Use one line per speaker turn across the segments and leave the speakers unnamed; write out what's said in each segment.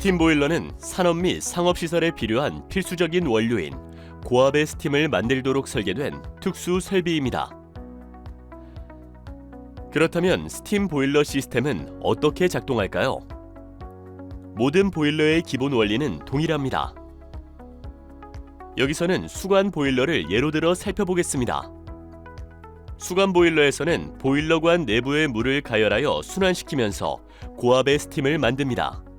스팀 보일러는 산업 및 상업 시설에 필요한 필수적인 원료인 고압의 스팀을 만들도록 설계된 특수 설비입니다. 그렇다면 스팀 보일러 시스템은 어떻게 작동할까요? 모든 보일러의 기본 원리는 동일합니다. 여기서는 수관 보일러를 예로 들어 살펴보겠습니다. 수관 보일러에서는 보일러관 내부의 물을 가열하여 순환시키면서 고압의 스팀을 만듭니다.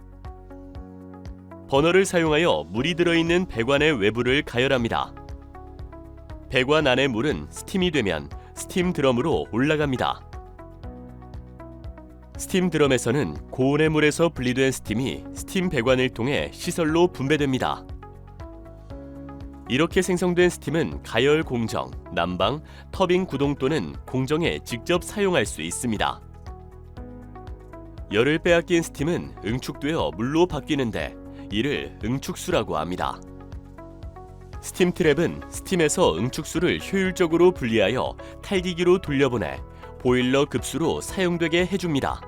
버너를 사용하여 물이 들어있는 배관의 외부를 가열합니다. 배관 안의 물은 스팀이 되면 스팀 드럼으로 올라갑니다. 스팀 드럼에서는 고온의 물에서 분리된 스팀이 스팀 배관을 통해 시설로 분배됩니다. 이렇게 생성된 스팀은 가열 공정, 난방, 터빈 구동 또는 공정에 직접 사용할 수 있습니다. 열을 빼앗긴 스팀은 응축되어 물로 바뀌는데 이를 응축수라고 합니다. 스팀 트랩은 스팀에서 응축수를 효율적으로 분리하여 탈기기로 돌려보내 보일러 급수로 사용되게 해줍니다.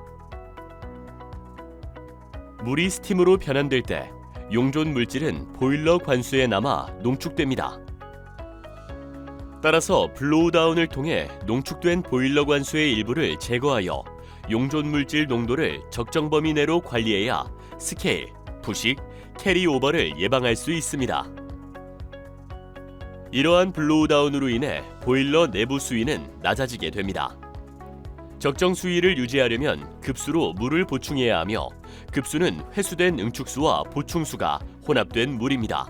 물이 스팀으로 변환될 때 용존 물질은 보일러 관수에 남아 농축됩니다. 따라서 블로우다운을 통해 농축된 보일러 관수의 일부를 제거하여 용존 물질 농도를 적정 범위 내로 관리해야 스케일, 부식, 캐리오버를 예방할 수 있습니다. 이러한 블로우다운으로 인해 보일러 내부 수위는 낮아지게 됩니다. 적정 수위를 유지하려면 급수로 물을 보충해야 하며 급수는 회수된 응축수와 보충수가 혼합된 물입니다.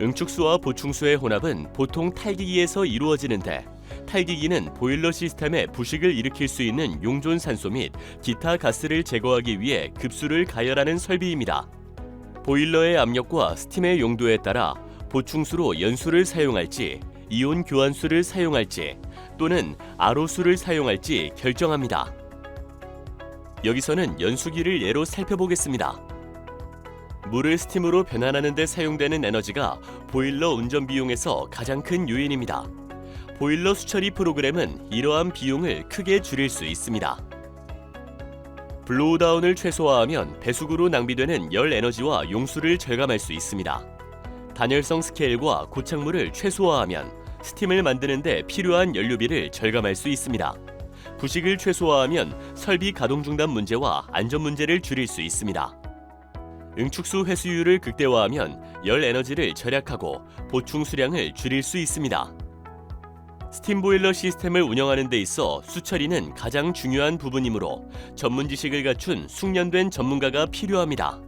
응축수와 보충수의 혼합은 보통 탈기기에서 이루어지는데 탈기기는 보일러 시스템의 부식을 일으킬 수 있는 용존 산소 및 기타 가스를 제거하기 위해 급수를 가열하는 설비입니다. 보일러의 압력과 스팀의 용도에 따라 보충수로 연수를 사용할지 이온 교환수를 사용할지 또는 RO수를 사용할지 결정합니다. 여기서는 연수기를 예로 살펴보겠습니다. 물을 스팀으로 변환하는 데 사용되는 에너지가 보일러 운전 비용에서 가장 큰 요인입니다. 보일러 수처리 프로그램은 이러한 비용을 크게 줄일 수 있습니다. 블로우다운을 최소화하면 배수구로 낭비되는 열 에너지와 용수를 절감할 수 있습니다. 단열성 스케일과 고착물을 최소화하면 스팀을 만드는데 필요한 연료비를 절감할 수 있습니다. 부식을 최소화하면 설비 가동 중단 문제와 안전 문제를 줄일 수 있습니다. 응축수 회수율을 극대화하면 열 에너지를 절약하고 보충 수량을 줄일 수 있습니다. 스팀 보일러 시스템을 운영하는 데 있어 수처리는 가장 중요한 부분이므로 전문 지식을 갖춘 숙련된 전문가가 필요합니다.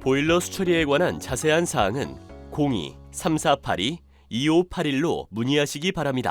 보일러 수처리에 관한 자세한 사항은 02-3482-2581로 문의하시기 바랍니다.